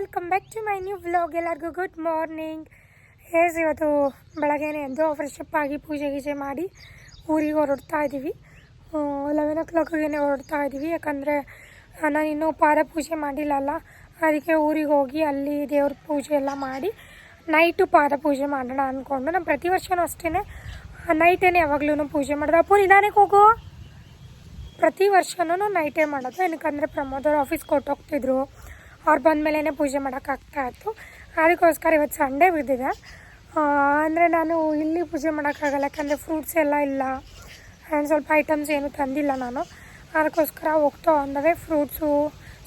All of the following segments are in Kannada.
Welcome back to my new vlog ಎಲ್ಲರಿಗೂ ಗುಡ್ ಮಾರ್ನಿಂಗ್ ಹೇಸ್ ಇವತ್ತು ಬೆಳಗ್ಗೆನೇ ಎದ್ದು ಫ್ರೆಶ್ ಅಪ್ ಆಗಿ ಪೂಜೆ ಗೀಜೆ ಮಾಡಿ ಊರಿಗೆ ಹೊರಡ್ತಾ ಇದ್ದೀವಿ. ಲೆವೆನ್ ಓ ಕ್ಲಾಕಿಗೆ ಹೊರಡ್ತಾ ಇದ್ದೀವಿ. ಯಾಕಂದರೆ ನಾನು ಇನ್ನೂ ಪಾದ ಪೂಜೆ ಮಾಡಿಲ್ಲಲ್ಲ ಅದಕ್ಕೆ ಊರಿಗೆ ಹೋಗಿ ಅಲ್ಲಿ ದೇವ್ರ ಪೂಜೆ ಎಲ್ಲ ಮಾಡಿ ನೈಟು ಪಾದ ಪೂಜೆ ಮಾಡೋಣ ಅಂದ್ಕೊಂಡು ನಾನು ಪ್ರತಿ ವರ್ಷವೂ ಅಷ್ಟೇ ನೈಟೇನೆ ಯಾವಾಗಲೂ ಪೂಜೆ ಮಾಡೋದು. ಅಪ್ಪು, ನಿಧಾನಕ್ಕೆ ಹೋಗು. ಪ್ರತಿ ವರ್ಷವೂ ನೈಟೇ ಮಾಡೋದು. ಏನಕ್ಕಂದರೆ ಪ್ರಮೋದವ್ರು ಆಫೀಸ್ ಕೊಟ್ಟೋಗ್ತಿದ್ರು ಅವ್ರು ಬಂದ ಮೇಲೇ ಪೂಜೆ ಮಾಡೋಕ್ಕಾಗ್ತಾ ಇತ್ತು. ಅದಕ್ಕೋಸ್ಕರ ಇವತ್ತು ಸಂಡೇ ಬಿದ್ದಿದೆ. ಅಂದರೆ ನಾನು ಇಲ್ಲಿ ಪೂಜೆ ಮಾಡೋಕ್ಕಾಗಲ್ಲ ಯಾಕಂದರೆ ಫ್ರೂಟ್ಸ್ ಎಲ್ಲ ಇಲ್ಲ. ಆ್ಯಂಡ್ ಸ್ವಲ್ಪ ಐಟಮ್ಸ್ ಏನು ತಂದಿಲ್ಲ ನಾನು. ಅದಕ್ಕೋಸ್ಕರ ಹೋಗ್ತಾ ಅಂದವೇ ಫ್ರೂಟ್ಸು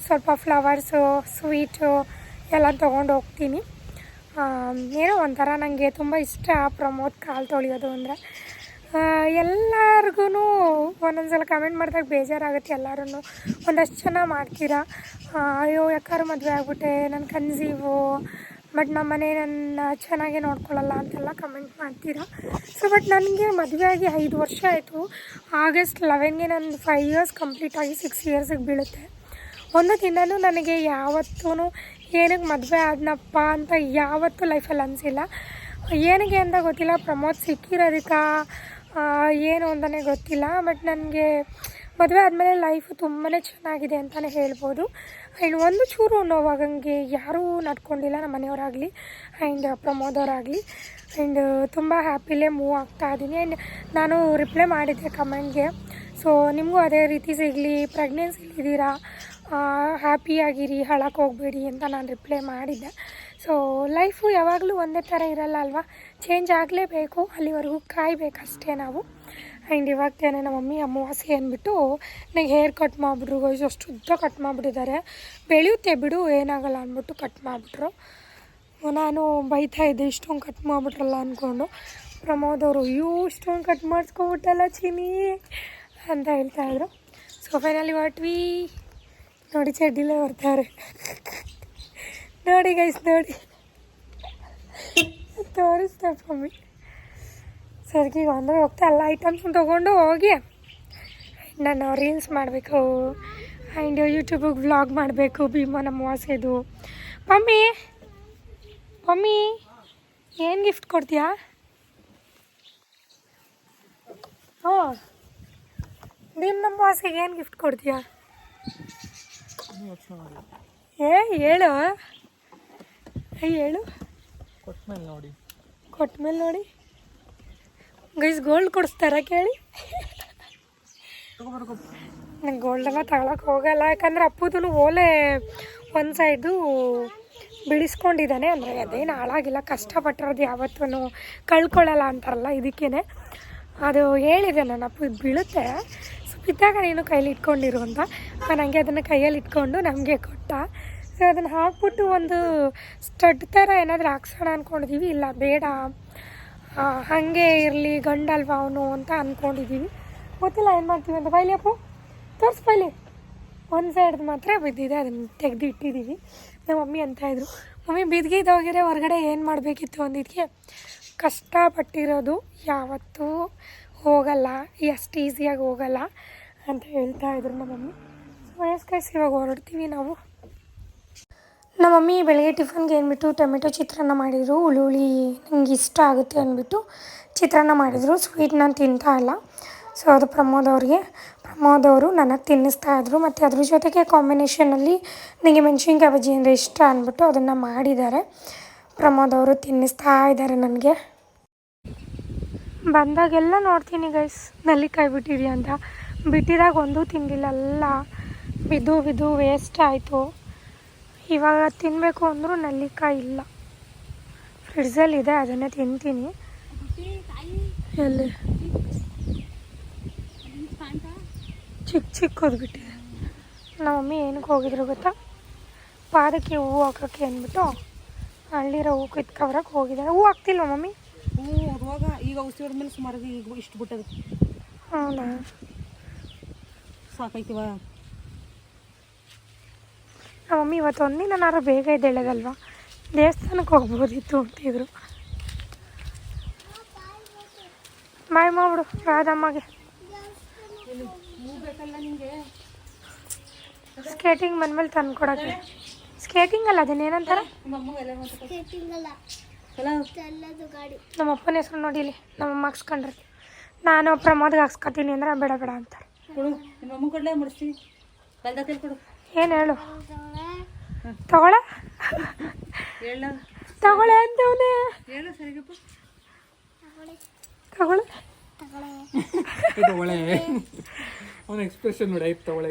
ಸ್ವಲ್ಪ ಫ್ಲವರ್ಸು ಸ್ವೀಟು ಎಲ್ಲ ತೊಗೊಂಡು ಹೋಗ್ತೀನಿ. ಏನೋ ಒಂಥರ ನನಗೆ ತುಂಬ ಇಷ್ಟ ಪ್ರಮೋದ್ ಕಾಲು ತೊಳೆಯೋದು ಅಂದರೆ. ಎಲ್ಲರಿಗೂ ಒಂದೊಂದ್ಸಲ ಕಮೆಂಟ್ ಮಾಡಿದಾಗ ಬೇಜಾರಾಗುತ್ತೆ ಎಲ್ಲರೂ ಒಂದಷ್ಟು ಜನ ಮಾಡ್ತೀರಾ? ಅಯ್ಯೋ ಯಾಕಾರು ಮದುವೆ ಆಗ್ಬಿಟ್ಟೆ ನನ್ನ ಕನ್ಸೀವು ಬಟ್ ನಮ್ಮ ಮನೆ ನನ್ನ ಚೆನ್ನಾಗೇ ನೋಡ್ಕೊಳ್ಳಲ್ಲ ಅಂತೆಲ್ಲ ಕಮೆಂಟ್ ಮಾಡ್ತೀರಾ? ಸೊ ಬಟ್ ನನಗೆ ಮದುವೆ ಆಗಿ ಐದು ವರ್ಷ ಆಯಿತು. ಆಗಸ್ಟ್ ಲೆವೆನ್ಗೆ ನನ್ನ ಫೈವ್ ಇಯರ್ಸ್ ಕಂಪ್ಲೀಟ್ ಆಗಿ ಸಿಕ್ಸ್ ಇಯರ್ಸಿಗೆ ಬೀಳುತ್ತೆ. ಒಂದು ದಿನವೂ ನನಗೆ ಯಾವತ್ತೂ ಏನಕ್ಕೆ ಮದುವೆ ಆದನಪ್ಪ ಅಂತ ಯಾವತ್ತೂ ಲೈಫಲ್ಲಿ ಅನಿಸಿಲ್ಲ. ಏನಕ್ಕೆ ಅಂತ ಗೊತ್ತಿಲ್ಲ. ಪ್ರಮೋದ್ ಸಿಕ್ಕಿರೋದಕ್ಕೆ ಏನು ಅಂತಲೇ ಗೊತ್ತಿಲ್ಲ ಬಟ್ ನನಗೆ ಮದುವೆ ಆದಮೇಲೆ ಲೈಫು ತುಂಬಾ ಚೆನ್ನಾಗಿದೆ ಅಂತಲೇ ಹೇಳ್ಬೋದು. ಆ್ಯಂಡ್ ಒಂದು ಚೂರು ನೋವಾಗಂಗೆ ಯಾರೂ ನಡ್ಕೊಂಡಿಲ್ಲ ನಮ್ಮ ಮನೆಯವರಾಗಲಿ ಆ್ಯಂಡ್ ಪ್ರಮೋದವರಾಗಲಿ ಆ್ಯಂಡ್ ತುಂಬ ಹ್ಯಾಪಿಲೇ ಮೂವ್ ಆಗ್ತಾ ಇದ್ದೀನಿ. ಆ್ಯಂಡ್ ನಾನು ರಿಪ್ಲೈ ಮಾಡಿದ್ದೆ ಕಮೆಂಟ್ಗೆ. ಸೊ ನಿಮಗೂ ಅದೇ ರೀತಿ ಸಿಗಲಿ ಪ್ರೆಗ್ನೆನ್ಸಿಲಿದ್ದೀರಾ ಹ್ಯಾಪಿಯಾಗಿರಿ ಹಳಕ್ಕೆ ಹೋಗಬೇಡಿ ಅಂತ ನಾನು ರಿಪ್ಲೈ ಮಾಡಿದ್ದೆ. ಸೊ ಲೈಫು ಯಾವಾಗಲೂ ಒಂದೇ ಥರ ಇರಲ್ಲ ಅಲ್ವಾ? ಚೇಂಜ್ ಆಗಲೇಬೇಕು, ಅಲ್ಲಿವರೆಗೂ ಕಾಯಬೇಕಷ್ಟೇ ನಾವು. ಆ್ಯಂಡ್ ಇವಾಗ ತಾನೇ ನಮ್ಮ ಮಮ್ಮಿ, ಅಮಾವಾಸ್ಯೆ ಅಂದ್ಬಿಟ್ಟು ನನಗೆ ಹೇರ್ ಕಟ್ ಮಾಡಿಬಿಟ್ರು ಗೋಯ್ಸ್ ಅಷ್ಟು ಉದ್ದ ಕಟ್ ಮಾಡಿಬಿಟ್ಟಿದ್ದಾರೆ. ಬೆಳೆಯುತ್ತೆ ಬಿಡು, ಏನಾಗಲ್ಲ ಅಂದ್ಬಿಟ್ಟು ಕಟ್ ಮಾಡಿಬಿಟ್ರು. ನಾನು ಬೈತಾ ಇದ್ದೆ, ಇಷ್ಟೊಂದು ಕಟ್ ಮಾಡಿಬಿಟ್ರಲ್ಲ ಅಂದ್ಕೊಂಡು. ಪ್ರಮೋದ್ ಅವರು, ಅಯ್ಯೋ, ಇಷ್ಟೊಂದು ಕಟ್ ಮಾಡಿಸ್ಕೊಬಿಟ್ಟಲ್ಲ ಚಿನಿ ಅಂತ ಹೇಳ್ತಾಯಿದ್ರು ಸೊ ಫೈನಲಿ ಹೊಟ್ವಿ ನೋಡಿ, ಚಡ್ಡಿಲೇ ಬರ್ತಾರೆ. ನೋಡಿ ಗೈಸ್ ನೋಡಿ. ತೋರಿಸ್ತಾ ಮಮ್ಮಿ ಈಗ ಅಂದರೆ ಹೋಗ್ತಾ ಎಲ್ಲ ಐಟಮ್ಸ್ ತೊಗೊಂಡು ಹೋಗಿ ನಾನು ರೀಲ್ಸ್ ಮಾಡಬೇಕು ಆ್ಯಂಡ್ ಯೂಟ್ಯೂಬಿಗೆ ವ್ಲಾಗ್ ಮಾಡಬೇಕು ಭೀಮಾ ನಮ್ಮ ವಾಸೆದು ಮಮ್ಮಿ ಮಮ್ಮಿ, ಏನು ಗಿಫ್ಟ್ ಕೊಡ್ತೀಯಾ? ಹ್ಞೂ ನಮ್ಮ ಅಮಾವಾಸ್ಯೆಗೆ ಏನು ಗಿಫ್ಟ್ ಕೊಡ್ತೀಯಾ? ಏ, ಹೇಳು. ಹೇಳು. ಕೊಟ್ಮೇಲೆ ನೋಡಿ. ಕೊಟ್ಮೇಲೆ ನೋಡಿ. ಗೈಸ್ ಗೋಲ್ಡ್ ಕೊಡಿಸ್ತಾರ ಕೇಳಿ? ನಂಗೆ ಗೋಲ್ಡೆಲ್ಲ ತಗೊಳಕ್ಕೆ ಹೋಗಲ್ಲ. ಯಾಕಂದ್ರೆ ಅಪ್ಪುದೂ ಓಲೆ ಒಂದು ಸೈಡು ಬಿಡಿಸ್ಕೊಂಡಿದ್ದಾನೆ. ಅಂದರೆ ಅದೇನು ಹಾಳಾಗಿಲ್ಲ. ಕಷ್ಟಪಟ್ಟಿರೋದು ಯಾವತ್ತೂ ಕಳ್ಕೊಳ್ಳಲ್ಲ ಅಂತಾರಲ್ಲ ಇದಕ್ಕೇನೆ. ಅದು ಹೇಳಿದೆ ನನ್ನ ಅಪ್ಪು, ಇದು ಬೀಳುತ್ತೆ. ಸೊ ಬಿದ್ದಾಗ ನೀನು ಕೈಯಲ್ಲಿ ಇಟ್ಕೊಂಡಿರು ಅಂತ. ನನಗೆ ಅದನ್ನು ಕೈಯಲ್ಲಿ ಇಟ್ಕೊಂಡು ನಮಗೆ ಕೊಟ್ಟ. ಸೊ ಅದನ್ನು ಹಾಕ್ಬಿಟ್ಟು ಒಂದು ಸ್ಟಡ್ ಥರ ಏನಾದರೂ ಹಾಕ್ಸೋಣ ಅಂದ್ಕೊಂಡಿದ್ದೀವಿ ಇಲ್ಲ, ಬೇಡ. ಹಾಗೆ ಇರಲಿ, ಗಂಡಲ್ವಾ ಅವನು ಅಂತ ಅಂದ್ಕೊಂಡಿದ್ದೀವಿ ಗೊತ್ತಿಲ್ಲ, ಏನು ಮಾಡ್ತೀವಿ ಅಂತ. ಬೈಲಿ ಅಪ್ಪು, ತೋರ್ಸು ಬೈಲಿ ಒಂದು ಸೈಡ್ದು ಮಾತ್ರ ಬಿದ್ದಿದೆ, ಅದನ್ನು ತೆಗೆದು ಇಟ್ಟಿದ್ದೀವಿ ನಮ್ಮ ಮಮ್ಮಿ ಅಂತ ಇದ್ರು. ಮಮ್ಮಿ ಬಿದ್ಗಿದ್ದೋಗಿದ್ರೆ ಹೊರಗಡೆ ಏನು ಮಾಡಬೇಕಿತ್ತು ಅಂದಿದ್ದಕ್ಕೆ ಕಷ್ಟಪಟ್ಟಿರೋದು ಯಾವತ್ತೂ ಹೋಗಲ್ಲ, ಎಷ್ಟು ಈಸಿಯಾಗಿ ಹೋಗಲ್ಲ ಅಂತ ಹೇಳ್ತಾ ಇದ್ರು ನಮ್ಮ ಮಮ್ಮಿ. ಸೊ ಇವಾಗ ಹೊರಡ್ತೀವಿ ನಾವು. ನಮ್ಮ ಮಮ್ಮಿ ಬೆಳಗ್ಗೆ ಟಿಫನ್ಗೆ ಏನ್ಬಿಟ್ಟು ಟೊಮೆಟೊ ಚಿತ್ರಾನ್ನ ಮಾಡಿದರು ಹುಳುಳಿ ನಂಗೆ ಇಷ್ಟ ಆಗುತ್ತೆ ಅಂದ್ಬಿಟ್ಟು ಚಿತ್ರಾನ್ನ ಮಾಡಿದರು. ಸ್ವೀಟ್ ನಾನು ತಿಂತಾ ಇಲ್ಲ. ಸೊ ಅದು ಪ್ರಮೋದ್ ಅವ್ರಿಗೆ. ಪ್ರಮೋದ್ ಅವರು ನನಗೆ ತಿನ್ನಿಸ್ತಾ ಇದ್ರು. ಮತ್ತು ಅದ್ರ ಜೊತೆಗೆ ಕಾಂಬಿನೇಷನಲ್ಲಿ ನನಗೆ ಮೆಣಸಿನ್ಕಾಯಿ ಬಜ್ಜಿ ಅಂದರೆ ಇಷ್ಟ ಅಂದ್ಬಿಟ್ಟು ಅದನ್ನು ಮಾಡಿದ್ದಾರೆ. ಪ್ರಮೋದ್ ಅವರು ತಿನ್ನಿಸ್ತಾ ಇದ್ದಾರೆ ನನಗೆ. ಬಂದಾಗೆಲ್ಲ ನೋಡ್ತೀನಿ ಗೈಸ್ ನೆಲ್ಲಿಕಾಯಿ ಬಿಟ್ಟಿರಿ ಅಂತ. ಬಿಟ್ಟಿದಾಗ ಒಂದೂ ತಿಂದಿಲ್ಲ ಎಲ್ಲ ಬಿದ್ದು ಬಿದ್ದು ವೇಸ್ಟ್ ಆಯಿತು. ಇವಾಗ ತಿನ್ನಬೇಕು ಅಂದರೂ ನಲ್ಲಿಕಾಯಿ ಇಲ್ಲ. ಫ್ರಿಡ್ಜಲ್ಲಿದೆ ಅದನ್ನೇ ತಿಂತೀನಿ. ಎಲ್ಲಿ? ಚಿಕ್ಕ ಚಿಕ್ಕದು ಬಿಟ್ಟಿದೆ ನಮ್ಮ ಮಮ್ಮಿ ಏನಕ್ಕೆ ಹೋಗಿದ್ರು ಗೊತ್ತಾ? ಪಾದಕ್ಕೆ ಹೂವು ಹಾಕೋಕ್ಕೆ ಅಂದ್ಬಿಟ್ಟು ಅಲ್ಲಿರೋ ಹೂವು ಕಿತ್ಕೊಬರಕ್ಕೆ ಹೋಗಿದ್ದಾರೆ. ಹೂ ಹಾಕ್ತಿಲ್ವ ಮಮ್ಮಿ? ಈಗ ಔಷಧಿ ಹೊಡೆದ್ಮೇಲೆ ಸುಮಾರು ಈಗ ಇಷ್ಟು ಬಿಟ್ಟದ. ಹೌದಾ? ಸಾಕೈತಿವ ನಮ್ಮ ಮಮ್ಮಿ ಇವತ್ತು ಒಂದಿನಾರು ಬೇಗ ಎದ್ದೇಳೋದಲ್ವಾ? ದೇವಸ್ಥಾನಕ್ಕೆ ಹೋಗ್ಬೋದಿತ್ತು ಅಂತಿದ್ರು ಮಾಯ ಮಾಡ್ಬಿಡು ರಾಧಮ್ಮಗೆ. ಸ್ಕೇಟಿಂಗ್ ಬಂದ್ಮೇಲೆ ತಂದು ಕೊಡೋಕ್ಕೆ ಸ್ಕೇಟಿಂಗ್ ಅಲ್ಲ ಅದನ್ನೇನಂತಾರೆ ನಿಮ್ಮ ಅಪ್ಪನ ಹೆಸರು ನೋಡಿ ಇಲ್ಲಿ, ನಮ್ಮ ಅಮ್ಮ ಹಾಕ್ಸ್ಕೊಂಡಿರ್ತೀವಿ ನಾನು ಪ್ರಮೋದ್ಗೆ ಹಾಕ್ಸ್ಕೊತೀನಿ ಅಂದ್ರೆ ಬೇಡ ಬೇಡ ಅಂತಾರೆ. ಏನು ಹೇಳು? ತಗೊಳ. ಹೇಳ. ತಗೊಳೆ ಅಂತವನೇ ಹೇಳು ಸರಿಗಪ್ಪ. ತಗೊಳ. ಅವನ ಎಕ್ಸ್ಪ್ರೆಷನ್ ನೋಡಿ ಆಯ್ತು ತಗೊಳೆ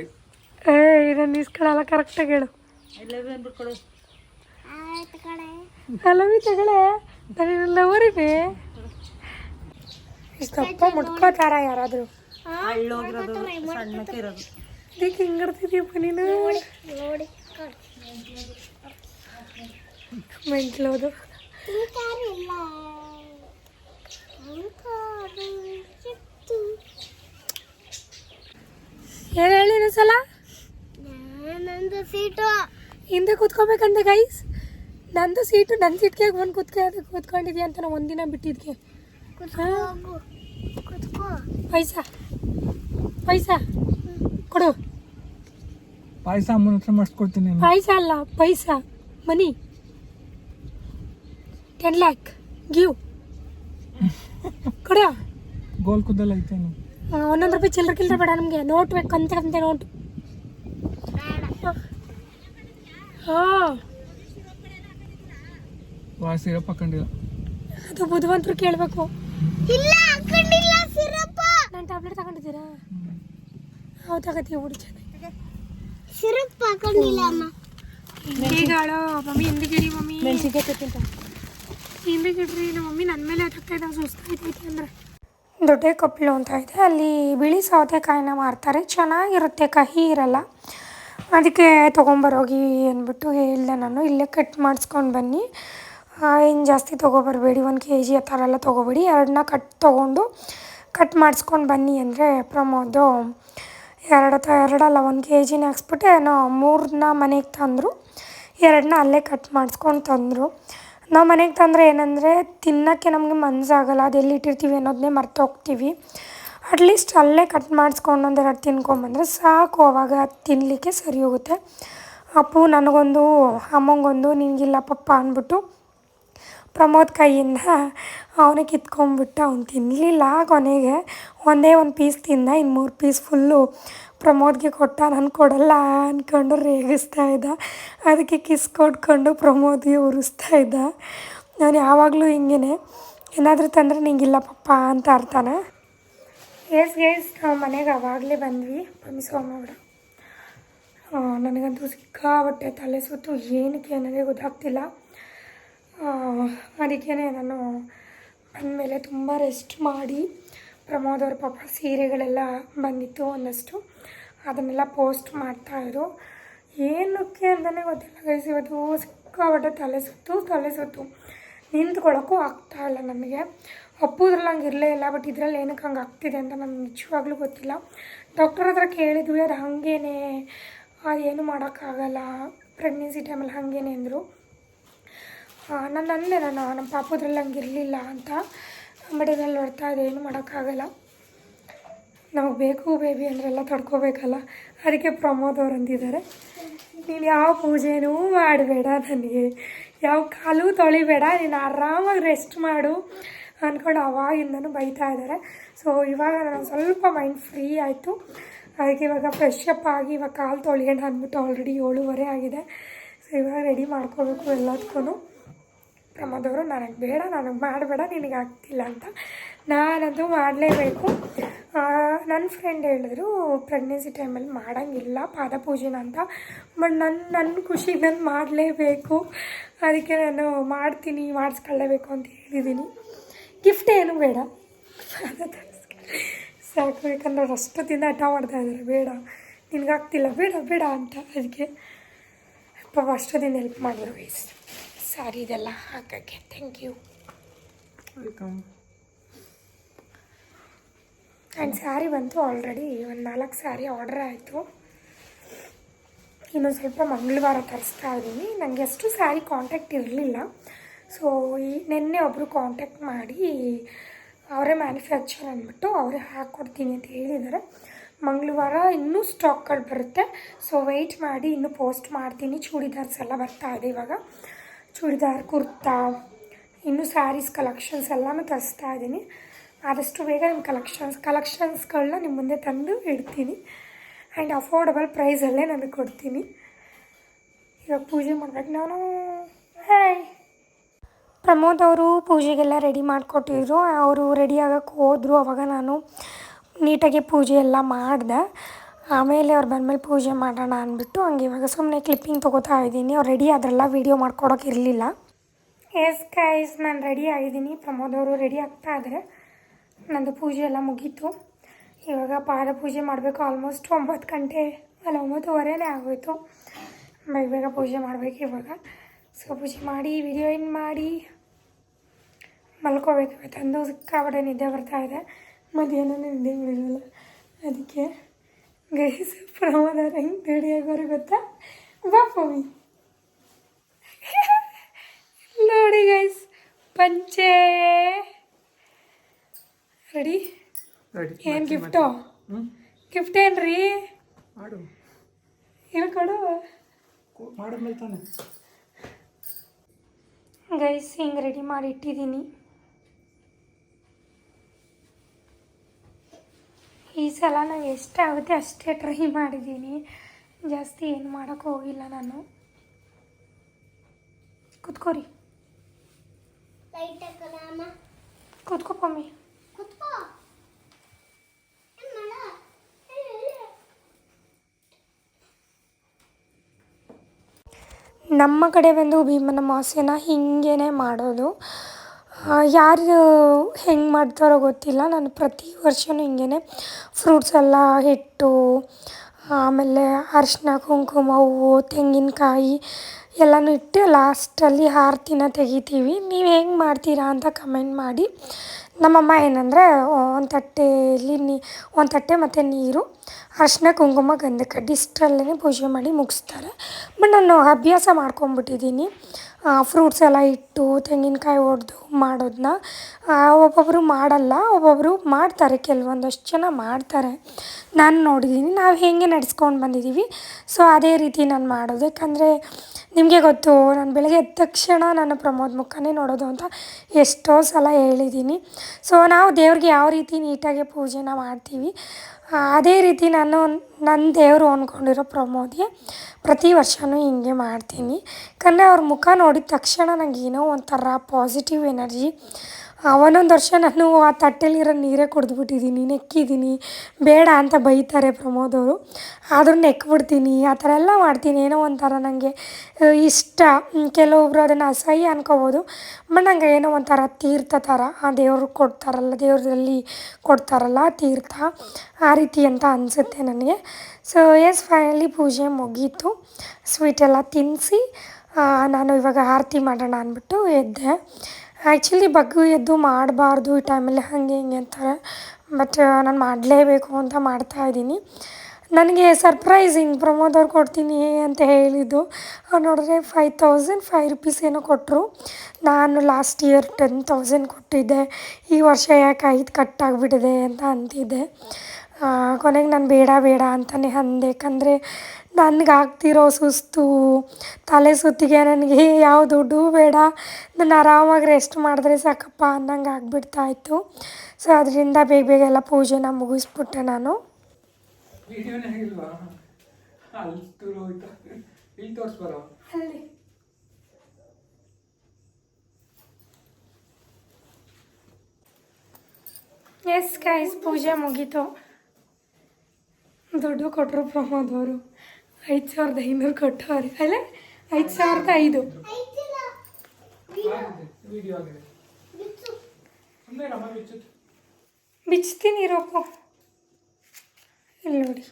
ಏ ಇದನ್ನ ಇಸ್ಕೊಳ್ಳಲ್ಲ ಕರೆಕ್ಟಾಗಿ ಹೇಳು. ಅಲ್ಲವಿ ತಗೊಳೆ ನಾನು ಲವರಿದೆ ಇಷ್ಟಪ್ಪ ಮುಟ್ಕೋತಾರ ಯಾರಾದರೂ. ಸಣ್ಣಕ್ಕೆ ಇರೋದು. ಇದಕ್ಕೆ ಹಿಂಗಿರ್ತಿದ್ಯಪ್ಪ ನೀನು? ನೋಡಿ ಮೆಂಟ್ಲೋದು ಏನು ಹೇಳಿ ಸಲ? ನಂದು ಸೀಟು. ಹಿಂದೆ ಕೂತ್ಕೋಬೇಕಂತೆ ಗೈಸ್ ನಂದು ಸೀಟು ನನ್ನ ಸೀಟ್ಗೆ ಬಂದು ಕೂತ್ಕೊ ಕೂತ್ಕೊಂಡಿದ್ಯಾ ಅಂತ ನಾವು ಒಂದಿನ ಬಿಟ್ಟಿದ್ಕೆ. ಕುತ್ಕೋ ಹೋಗು. ಕುತ್ಕೋ. ಪೈಸಾ. ಪೈಸಾ. ಕೊಡು. ಪಾಯಸ ಅಮ್ಮನ ಹತ್ರ ಮಾಡಿಸ್ಕೊಡ್ತೀನಿ. ಪಾಯಸ ಅಲ್ಲ ಪೈಸಾ ಮನಿ. ಟೆನ್ ಲ್ಯಾಕ್ ಗಿವ್ ಕೊಡು. ಗೋಲ್ ಕುದ್ದಲ್ಲ ಐತೇನು ಒಂದೊಂದು ರೂಪಾಯಿ ಚಿಲ್ಲರೆ ಕಿಲ್ಲರೆ ಬೇಡ ನಮಗೆ. ನೋಟ್ ಬೇಕು ಅಂತ ಕಂತೆ ನೋಟು ಬೇಡ ಹಾಂ. ವಾ ಸಿರಪ್ ಹಾಕೊಂಡಿಲ್ಲ. ಅದು ಬುದ್ಧಿವಂತರು ಕೇಳಬೇಕು. ಇಲ್ಲ ಹಾಕೊಂಡಿಲ್ಲ ಸಿರಪ್ಪ ನಾನು ಟ್ಯಾಬ್ಲೆಟ್ ತಗೊಂಡಿದ್ದೀರಾ? ಹೌದು ಹುಡು ಸಿರಪ್ ಹಾಕೊಂಡಿಲ್ಲ ಅಮ್ಮ. ಮಮ್ಮಿ ಹಿಂದಿಗಿಡಿ ಮಮ್ಮಿ. ಮೆಣಸಿನ್ಕಾಯಿ ತಿಂತ ಹಿಂದಿಗಿಡ್ರಿ ನಮ್ಮ ಮಮ್ಮಿ ನನ್ನ ಮೇಲೆ ಸುಸ್ತಾಯ್ತೈತೆ ಅಂದರೆ. ದೊಡ್ಡ ಕೊಪ್ಪಲು ಅಂತ ಇದೆ. ಅಲ್ಲಿ ಬಿಳಿ ಸೌತೆಕಾಯಿನ ಮಾರ್ತಾರೆ. ಚೆನ್ನಾಗಿರುತ್ತೆ ಕಹಿ ಇರಲ್ಲ ಅದಕ್ಕೆ ತೊಗೊಂಬರೋಗಿ ಅಂದ್ಬಿಟ್ಟು ಹೇಳಿದೆ ನಾನು. ಇಲ್ಲೇ ಕಟ್ ಮಾಡಿಸ್ಕೊಂಡು ಬನ್ನಿ. ಏನು ಜಾಸ್ತಿ ತೊಗೊಬರ್ಬೇಡಿ ಒಂದು ಕೆ ಜಿ ಆ ಥರ ಎಲ್ಲ ತೊಗೊಬೇಡಿ. ಎರಡನ್ನ ಕಟ್ ತೊಗೊಂಡು ಕಟ್ ಮಾಡಿಸ್ಕೊಂಡು ಬನ್ನಿ ಅಂದರೆ ಪ್ರಮೋದು ಎರಡು ಅಥವಾ ಎರಡಲ್ಲ, ಒಂದು ಕೆ ಜಿನ ಹಾಕ್ಸ್ಬಿಟ್ಟು ಏನೋ ಮೂರನ್ನ ಮನೆಗೆ ತಂದರು. ಎರಡನ್ನ ಅಲ್ಲೇ ಕಟ್ ಮಾಡಿಸ್ಕೊಂಡು ತಂದರು. ನಾವು ಮನೆಗೆ ತಂದರೆ ಏನಂದರೆ ತಿನ್ನೋಕ್ಕೆ ನಮಗೆ ಮನಸ್ಸಾಗಲ್ಲ ಅದು ಎಲ್ಲಿ ಇಟ್ಟಿರ್ತೀವಿ ಅನ್ನೋದನ್ನೇ ಮರ್ತು ಹೋಗ್ತೀವಿ. ಅಟ್ಲೀಸ್ಟ್ ಅಲ್ಲೇ ಕಟ್ ಮಾಡಿಸ್ಕೊಂಡು ಒಂದೆರಡು ತಿನ್ಕೊಂಬಂದರೆ ಸಾಕು, ಅವಾಗ ತಿನ್ನಲಿಕ್ಕೆ ಸರಿ ಹೋಗುತ್ತೆ. ಅಪ್ಪು ನನಗೊಂದು, ಅಮ್ಮಂಗೊಂದು, ನಿನಗಿಲ್ಲ ಪಪ್ಪ ಅಂದ್ಬಿಟ್ಟು ಪ್ರಮೋದ್ ಕೈಯಿಂದ ಅವನೇ ಕಿತ್ಕೊಂಡ್ಬಿಟ್ಟು ಅವ್ನು ತಿನ್ನಲಿಲ್ಲ ಕೊನೆಗೆ. ಒಂದೇ ಒಂದು ಪೀಸ್ ತಿಂದ ಇನ್ನು ಮೂರು ಪೀಸ್ ಫುಲ್ಲು ಪ್ರಮೋದ್ಗೆ ಕೊಟ್ಟ ನಾನು ಕೊಡಲ್ಲ ಅಂದ್ಕೊಂಡು ರೇಗಿಸ್ತಾ ಇದ್ದ. ಅದಕ್ಕೆ ಕಿಸ್ ಕೊಟ್ಕೊಂಡು ಪ್ರಮೋದ್ಗೆ ಉರಿಸ್ತಾ ಇದ್ದ. ನಾನು ಯಾವಾಗಲೂ ಹಿಂಗೇ ಏನಾದರೂ ತಂದರೆ ನಿಂಗಿಲ್ಲ ಪಪ್ಪ ಅಂತ ಅರ್ಥನ? ಎಸ್ ಗೇಸ್ ನಾವು ಮನೆಗೆ ಆವಾಗಲೇ ಬಂದ್ವಿ. ಮಮ್ಮಿ ನನಗಂತೂ ಸಿಕ್ಕಾಬಟ್ಟೆ ತಲೆ ಸುತ್ತು. ಏನಕ್ಕೆ ಅನ್ನೋದೇ ಗೊತ್ತಾಗ್ತಿಲ್ಲ. ಅದಕ್ಕೇ ನಾನು ಬಂದಮೇಲೆ ತುಂಬ ರೆಸ್ಟ್ ಮಾಡಿ ಪ್ರಮೋದ್ ಅವ್ರ ಪಾಪ ಸೀರೆಗಳೆಲ್ಲ ಬಂದಿತ್ತು ಒಂದಷ್ಟು ಅದನ್ನೆಲ್ಲ ಪೋಸ್ಟ್ ಮಾಡ್ತಾಯಿದ್ರು ಏನಕ್ಕೆ ಅಂತಲೇ ಗೊತ್ತಿಲ್ಲ ಗೈಸ್ ಇವತ್ತು ಸಿಕ್ಕಾಬಟ್ಟೆ ತಲೆ ಸುತ್ತು ತಲೆ ಸುತ್ತು. ನಿಂತ್ಕೊಳ್ಳೋಕ್ಕೂ ಆಗ್ತಾ ಇಲ್ಲ ನಮಗೆ. ಅಪ್ಪುದ್ರಲ್ಲಿ ಹಂಗೆ ಇರಲೇ ಇಲ್ಲ ಬಟ್ ಇದರಲ್ಲಿ ಏನಕ್ಕೆ ಹಂಗೆ ಆಗ್ತಿದೆ ಅಂತ ನಮ್ಗೆ ನಿಜವಾಗ್ಲೂ ಗೊತ್ತಿಲ್ಲ. ಡಾಕ್ಟರ್ ಹತ್ರ ಕೇಳಿದ್ವಿ ಅದು ಹಾಗೇನೆ ಏನು ಮಾಡೋಕ್ಕಾಗಲ್ಲ ಪ್ರೆಗ್ನೆನ್ಸಿ ಟೈಮಲ್ಲಿ ಹಾಗೇನೆ ಅಂದರು. ನಾನು ಅಂದೆ ನಾನು, ನಮ್ಮ ಪಾಪದ್ರಲ್ಲಿ ಹಂಗೆ ಇರಲಿಲ್ಲ ಅಂತ. ಇದ್ರಲ್ಲಿ ನೋಡ್ತಾ ಇದೆ ಏನು ಮಾಡೋಕ್ಕಾಗಲ್ಲ. ನಮಗೆ ಬೇಕು ಬೇಬಿ ಅಂದ್ರೆಲ್ಲ ತಡ್ಕೋಬೇಕಲ್ಲ. ಅದಕ್ಕೆ ಪ್ರಮೋದ್ ಅವ್ರು ಅಂದಿದ್ದಾರೆ. ನೀನು ಯಾವ ಪೂಜೆನೂ ಮಾಡಬೇಡ ನನಗೆ. ಯಾವ ಕಾಲು ತೊಳಿಬೇಡ, ನೀನು ಆರಾಮಾಗಿ ರೆಸ್ಟ್ ಮಾಡು ಅಂದ್ಕೊಂಡು ಅವಾಗಿಂದನೂ ಬೈತಾ ಇದ್ದಾರೆ. ಸೊ ಇವಾಗ ನಾನು ಸ್ವಲ್ಪ ಮೈಂಡ್ ಫ್ರೀ ಆಯಿತು. ಅದಕ್ಕೆ ಇವಾಗ ಫ್ರೆಶ್ ಅಪ್ ಆಗಿ ಇವಾಗ ಕಾಲು ತೊಳ್ಕೊಂಡು ಅಂದ್ಬಿಟ್ಟು ಆಲ್ರೆಡಿ ಏಳುವರೆ ಆಗಿದೆ. ಸೊ ಇವಾಗ ರೆಡಿ ಮಾಡ್ಕೋಬೇಕು ಎಲ್ಲದಕ್ಕೂ ಪ್ರಮೋದವರು ನನಗೆ ಬೇಡ, ನನಗೆ ಮಾಡಬೇಡ, ನಿನಗೆ ಆಗ್ತಿಲ್ಲ ಅಂತ ನಾನಂತೂ ಮಾಡಲೇಬೇಕು. ನನ್ನ ಫ್ರೆಂಡ್ ಹೇಳಿದ್ರು ಪ್ರೆಗ್ನೆನ್ಸಿ ಟೈಮಲ್ಲಿ ಮಾಡೋಂಗಿಲ್ಲ, ಪಾದಪೂಜೆನ ಅಂತ. ಬಟ್ ನನ್ನ ನನ್ನ ಖುಷಿ ನಾನು ಮಾಡಲೇಬೇಕು. ಅದಕ್ಕೆ ನಾನು ಮಾಡ್ತೀನಿ, ಮಾಡಿಸ್ಕೊಳ್ಳೇಬೇಕು ಅಂತ ಹೇಳಿದ್ದೀನಿ ಗಿಫ್ಟ್ ಏನು ಬೇಡ. ಸಾಕು, ಯಾಕಂದ್ರೆ ಅಷ್ಟೊತ್ತಿಂದ ಹಠ ಮಾಡ್ತಾ ಇದ್ದಾರೆ. ಬೇಡ ನಿನಗಾಗ್ತಿಲ್ಲ ಬೇಡ ಬೇಡ ಅಂತ. ಅದಕ್ಕೆ ಪಾಪ ಅಷ್ಟೊತ್ತಿಂದ ಹೆಲ್ಪ್ ಮಾಡಿದ್ರು ವೈಸ್ ಸ್ಯಾರಿ ಇದೆಲ್ಲ ಹಾಕೋಕ್ಕೆ. Thank you welcome and sari ಬಂತು ಆಲ್ರೆಡಿ ಒಂದು ನಾಲ್ಕು ಸ್ಯಾರಿ ಆರ್ಡರ್ ಆಯಿತು. ಇನ್ನೊಂದು ಸ್ವಲ್ಪ ಮಂಗಳವಾರ ತರಿಸ್ತಾ ಇದ್ದೀನಿ. ನನಗೆ ಅಷ್ಟು ಸ್ಯಾರಿ ಕಾಂಟ್ಯಾಕ್ಟ್ ಇರಲಿಲ್ಲ. ಸೊ ಈ ನಿನ್ನೆ ಒಬ್ಬರು ಕಾಂಟ್ಯಾಕ್ಟ್ ಮಾಡಿ ಅವರೇ ಮ್ಯಾನುಫ್ಯಾಕ್ಚರ್ ಅಂದ್ಬಿಟ್ಟು ಅವರೇ ಹಾಕ್ಕೊಡ್ತೀನಿ ಅಂತ ಹೇಳಿದ್ದಾರೆ. ಮಂಗಳವಾರ ಇನ್ನೂ ಸ್ಟಾಕ್ಗಳು ಬರುತ್ತೆ. ಸೊ ವೆಯ್ಟ್ ಮಾಡಿ ಇನ್ನೂ ಪೋಸ್ಟ್ ಮಾಡ್ತೀನಿ. ಚೂಡಿದಾರ್ಸ್ ಎಲ್ಲ ಬರ್ತಾ ಇದೆ ಇವಾಗ. ಚೂಡಿದಾರ್, ಕುರ್ತಾ, ಇನ್ನೂ ಸ್ಯಾರೀಸ್ ಕಲೆಕ್ಷನ್ಸ್ ಎಲ್ಲನೂ ತರಿಸ್ತಾ ಇದ್ದೀನಿ. ಆದಷ್ಟು ಬೇಗ ನಿಮ್ಮ ಕಲೆಕ್ಷನ್ಸ್ ಕಲೆಕ್ಷನ್ಸ್ಗಳನ್ನ ನಿಮ್ಮ ಮುಂದೆ ತಂದು ಇಡ್ತೀನಿ. ಆ್ಯಂಡ್ ಅಫೋರ್ಡಬಲ್ ಪ್ರೈಸಲ್ಲೇ ನನಗೆ ಕೊಡ್ತೀನಿ. ಇವಾಗ ಪೂಜೆ ಮಾಡ್ಬೇಕು. ನಾನು ಹಾಯ್ ಪ್ರಮೋದ್ ಅವರು ಪೂಜೆಗೆಲ್ಲ ರೆಡಿ ಮಾಡಿಕೊಟ್ಟಿದ್ರು. ಅವರು ರೆಡಿ ಆಗೋಕ್ಕೆ ಹೋದರು. ಅವಾಗ ನಾನು ನೀಟಾಗಿ ಪೂಜೆ ಎಲ್ಲ ಮಾಡಿದೆ. ಆಮೇಲೆ ಅವ್ರು ಬಂದಮೇಲೆ ಪೂಜೆ ಮಾಡೋಣ ಅಂದ್ಬಿಟ್ಟು ಹಂಗೆ ಇವಾಗ ಸುಮ್ಮನೆ ಕ್ಲಿಪ್ಪಿಂಗ್ ತೊಗೋತಾ ಇದ್ದೀನಿ. ಅವ್ರು ರೆಡಿ ಆದ್ರಲ್ಲ ವೀಡಿಯೋ ಮಾಡ್ಕೊಡೋಕೆ ಇರಲಿಲ್ಲ. ಎಸ್ ಗೈಸ್ ನಾನು ರೆಡಿ ಆಗಿದ್ದೀನಿ. ಪ್ರಮೋದ್ ಅವರು ರೆಡಿ ಆಗ್ತಾ ಇದ್ದಾರೆ ನಂದು ಪೂಜೆ ಎಲ್ಲ ಮುಗೀತು. ಇವಾಗ ಪಾದ ಪೂಜೆ ಮಾಡಬೇಕು. ಆಲ್ಮೋಸ್ಟ್ ಒಂಬತ್ತು ಗಂಟೆ, ಅಲ್ಲ ಒಂಬತ್ತುವರೆನೇ ಆಗೋಯಿತು. ಬೇಗ ಬೇಗ ಪೂಜೆ ಮಾಡಬೇಕು ಇವಾಗ. ಸೊ ಪೂಜೆ ಮಾಡಿ ವಿಡಿಯೋ ಇನ್ ಮಾಡಿ. ಮಲ್ಕೋಬೇಕು. ತಂದು ಸಿಕ್ಕಾಪಟ್ಟೆ ನಿದ್ದೆ ಬರ್ತಾ ಇದೆ. ಮಧ್ಯಾಹ್ನ ನಿದ್ದೆ ಮಾಡಿರಲಿಲ್ಲ ಅದಕ್ಕೆ ಗೈಸ್ ಪ್ರಮೋದರ ಹೆಂಗೆ ರೆಡಿ ಆಗೋರು ಗೊತ್ತಾ? ಬಾ ಪವಿ. ನೋಡಿ ಗೈಸ್ ಪಂಚೆ. ರೆಡಿ ಏನು ಗಿಫ್ಟು ಗಿಫ್ಟ್ ಏನ್ರಿ? ಹೇಳ್ಕೊಡು ಗೈಸ್ ಹಿಂಗೆ ರೆಡಿ ಮಾಡಿ ಇಟ್ಟಿದ್ದೀನಿ. ಈ ಸಲ ನಾನು ಎಷ್ಟಾಗುತ್ತೆ ಅಷ್ಟೇ ಟ್ರೈ ಮಾಡಿದ್ದೀನಿ. ಜಾಸ್ತಿ ಏನು ಮಾಡೋಕ್ಕೆ ಹೋಗಿಲ್ಲ ನಾನು. ಕುತ್ಕೋರಿ. ಕುತ್ಕೋಪಮ್ಮಿ. ನಮ್ಮ ಕಡೆ ಬಂದು ಭೀಮನ ಮಾಸ್ಯನ ಹೀಗೇನೆ ಮಾಡೋದು. ಯಾರು ಹೆಂಗೆ ಮಾಡ್ತಾರೋ ಗೊತ್ತಿಲ್ಲ. ನಾನು ಪ್ರತಿ ವರ್ಷವೂ ಹಿಂಗೇ ಫ್ರೂಟ್ಸ್ ಎಲ್ಲ ಹಿಟ್ಟು, ಆಮೇಲೆ ಅರಿಶಿನ ಕುಂಕುಮ, ಹೂವು, ತೆಂಗಿನಕಾಯಿ ಎಲ್ಲನೂ ಇಟ್ಟು ಲಾಸ್ಟಲ್ಲಿ ಆರತಿನ ತೆಗಿತೀವಿ. ನೀವು ಹೆಂಗೆ ಮಾಡ್ತೀರಾ ಅಂತ ಕಮೆಂಟ್ ಮಾಡಿ. ನಮ್ಮಮ್ಮ ಏನಂದರೆ ಒಂದು ತಟ್ಟೆಯಲ್ಲಿ ನೀ, ಒಂದು ತಟ್ಟೆ ಮತ್ತು ನೀರು ಅರಿಶಿನ ಕುಂಕುಮ ಗಂಧಕ ಡಿಸ್ಟ್ರಲ್ಲೇ ಪೂಜೆ ಮಾಡಿ ಮುಗಿಸ್ತಾರೆ. ಬಟ್ ನಾನು ಅಭ್ಯಾಸ ಮಾಡ್ಕೊಂಬಿಟ್ಟಿದ್ದೀನಿ ಫ್ರೂಟ್ಸ್ ಎಲ್ಲ ಇಟ್ಟು ತೆಂಗಿನಕಾಯಿ ಒಡೆದು ಮಾಡೋದನ್ನ ಒಬ್ಬೊಬ್ಬರು ಮಾಡಲ್ಲ ಒಬ್ಬೊಬ್ಬರು ಮಾಡ್ತಾರೆ, ಕೆಲವೊಂದಷ್ಟು ಜನ ಮಾಡ್ತಾರೆ. ನಾನು ನೋಡಿದ್ದೀನಿ ನಾವು ಹೇಗೆ ನಡೆಸ್ಕೊಂಡು ಬಂದಿದ್ದೀವಿ ಸೊ ಅದೇ ರೀತಿ ನಾನು ಮಾಡೋದು. ಯಾಕಂದರೆ ನಿಮಗೆ ಗೊತ್ತು, ನಾನು ಬೆಳಗ್ಗೆ ಎದ್ದ ತಕ್ಷಣ ನಾನು ಪ್ರಮೋದ್ ಮುಖನೇ ನೋಡೋದು ಅಂತ ಎಷ್ಟೋ ಸಲ ಹೇಳಿದ್ದೀನಿ ಸೊ ನಾವು ದೇವ್ರಿಗೆ ಯಾವ ರೀತಿ ನೀಟಾಗಿ ಪೂಜೆನ ಮಾಡ್ತೀವಿ ಅದೇ ರೀತಿ ನಾನು ನನ್ನ ದೇವರು ಅಂದ್ಕೊಂಡಿರೋ ಪ್ರಮೋದ್ಗೆ ಪ್ರತಿ ವರ್ಷವೂ ಹಿಂಗೆ ಮಾಡ್ತೀನಿ. ಯಾಕಂದರೆ ಅವ್ರ ಮುಖ ನೋಡಿದ ತಕ್ಷಣ ನನಗೇನೋ ಒಂಥರ ಪಾಸಿಟಿವ್ ಎನರ್ಜಿ ಒಂದೊಂದು ವರ್ಷ ನಾನು ಆ ತಟ್ಟೆಲಿರೋ ನೀರೇ ಕುಡಿದ್ಬಿಟ್ಟಿದ್ದೀನಿ ನೆಕ್ಕಿದ್ದೀನಿ ಬೇಡ ಅಂತ ಬೈತಾರೆ ಪ್ರಮೋದ್ ಅವರು. ಆದರೂ ನೆಕ್ಬಿಡ್ತೀನಿ, ಆ ಥರ ಎಲ್ಲ ಮಾಡ್ತೀನಿ. ಏನೋ ಒಂಥರ ನನಗೆ ಇಷ್ಟ. ಕೆಲವೊಬ್ರು ಅದನ್ನು ಅಸಹ್ಯ ಅನ್ಕೋಬೋದು. ಬಟ್ ನಂಗೆ ಏನೋ ಒಂಥರ ತೀರ್ಥ ಥರ, ಆ ದೇವ್ರಿಗೆ ಕೊಡ್ತಾರಲ್ಲ ದೇವ್ರದಲ್ಲಿ ಕೊಡ್ತಾರಲ್ಲ ತೀರ್ಥ, ಆ ರೀತಿ ಅಂತ ಅನಿಸುತ್ತೆ ನನಗೆ. ಸೊ ಎಸ್ ಫೈನಲಿ ಪೂಜೆ ಮುಗೀತು. ಸ್ವೀಟೆಲ್ಲ ತಿನ್ನಿಸಿ ನಾನು ಇವಾಗ ಆರತಿ ಮಾಡೋಣ ಅಂದ್ಬಿಟ್ಟು ಎದ್ದೆ. ಆ್ಯಕ್ಚುಲಿ ಬಗ್ಗು ಎದ್ದು ಮಾಡಬಾರ್ದು ಈ ಟೈಮಲ್ಲಿ ಹಾಗೆ ಹಿಂಗೆ ಅಂತಾರೆ. ಬಟ್ ನಾನು ಮಾಡಲೇಬೇಕು ಅಂತ ಮಾಡ್ತಾ ಇದ್ದೀನಿ. ನನಗೆ ಸರ್ಪ್ರೈಸಿಂಗ್ ಪ್ರಮೋದ್ ಅವ್ರು ಕೊಡ್ತೀನಿ ಅಂತ ಹೇಳಿದ್ದು. ಅವ್ರು ನೋಡಿದ್ರೆ ಫೈವ್ ತೌಸಂಡ್ ಫೈವ್ ರುಪೀಸ್ ಏನೋ ಕೊಟ್ಟರು ನಾನು ಲಾಸ್ಟ್ ಇಯರ್ ಟೆನ್ ತೌಸಂಡ್ ಕೊಟ್ಟಿದ್ದೆ. ಈ ವರ್ಷ ಯಾಕೆ ಐದು ಕಟ್ಟಾಗಿಬಿಟ್ಟಿದೆ ಅಂತ ಅಂತಿದ್ದೆ. ಕೊನೆಗೆ ನಾನು ಬೇಡ ಬೇಡ ಅಂತಲೇ ಅಂದೆ. ಯಾಕಂದರೆ ನನಗಾಗ್ತಿರೋ ಸುಸ್ತು ತಲೆ ಸುತ್ತಿಗೆ ನನಗೆ ಯಾವ ದುಡ್ಡು ಬೇಡ ನಾನು ಆರಾಮಾಗಿ ರೆಸ್ಟ್ ಮಾಡಿದ್ರೆ ಸಾಕಪ್ಪ ಅನ್ನಂಗೆ ಆಗ್ಬಿಡ್ತಾ ಇತ್ತು ಸೊ ಅದರಿಂದ ಬೇಗ ಬೇಗ ಎಲ್ಲ ಪೂಜೆನ ಮುಗಿಸ್ಬಿಟ್ಟೆ ನಾನು. ಅಲ್ಲಿ. ಎಸ್ ಗೈಸ್ ಪೂಜೆ ಮುಗೀತು. ದುಡ್ಡು ಕೊಟ್ಟರು ಪ್ರಮೋದ್ ಅವರು. ಐದು ಸಾವಿರದ ಐನೂರು ಕೊಟ್ಟವ್ರೆ ಅಲ್ಲ, ಐದು ಸಾವಿರದ ಐದು. ಬಿಚ್ತೀನಿ ರೋಪು ಇಲ್ಲಿ ನೋಡಿ.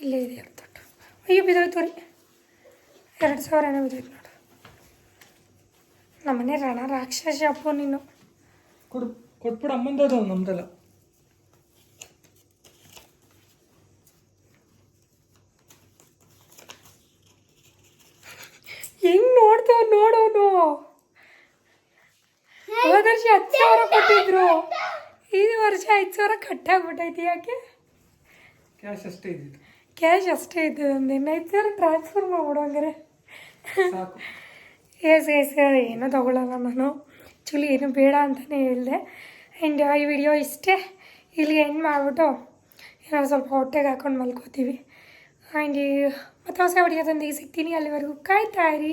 ಇಲ್ಲೇ ಇದೆ ತೊಟ್ಟು ಅಯ್ಯೋ, ಬಿದ್ದೋಯ್ತು ರೀ ಎರಡು ಸಾವಿರ ಏನೋ ಬಿದ್ದೋಯ್ತು ನೋಡು. ನಮ್ಮನೆ ರಣ ರಾಕ್ಷಸ ಅಪ್ಪು ನೀನು. ಕೊಡು ಕೊಟ್ಬಿಡು ಅಮ್ಮಂದದು ನಮ್ದಲ್ಲ. ನೋಡೋನು. ಹೋದ ವರ್ಷ ಹತ್ತು ಸಾವಿರ ಕೊಟ್ಟಿದ್ರು. ಈ ವರ್ಷ ಐದು ಸಾವಿರ ಕಟ್ಟಾಗ್ಬಿಟ್ಟೈತಿ ಯಾಕೆ? ಕ್ಯಾಶ್ ಅಷ್ಟೇ ಇದ್ದಿದ್ದು. ಕ್ಯಾಶ್ ಅಷ್ಟೇ ಇದ್ದದ್ದು ಒಂದು ಸಾವಿರ ಟ್ರಾನ್ಸ್ಫರ್ ಮಾಡ್ಬಿಡು ಹಂಗಾರೆ. ಎಸ್ ಎಸ್ ಏನೂ ತಗೊಳ್ಳಲ್ಲ ನಾನು ಆ್ಯಕ್ಚುಲಿ ಏನು ಬೇಡ ಅಂತಲೇ ಹೇಳಿದೆ. ಆ್ಯಂಡ್ ಈ ವಿಡಿಯೋ ಇಷ್ಟೇ. ಇಲ್ಲಿ ಎಂಡ್ ಮಾಡಿಬಿಟ್ಟು ಏನೋ ಸ್ವಲ್ಪ ಹೊಟ್ಟೆಗೆ ಹಾಕೊಂಡು ಮಲ್ಕೋತೀವಿ. ಆ್ಯಂಡ್ ಮತ್ತೆ ಹೊಸ ವಿಡಿಯೋದೊಂದಿಗೆ ಸಿಗ್ತೀನಿ. ಅಲ್ಲಿವರೆಗೂ ಕಾಯ್ತಾ ಇರಿ.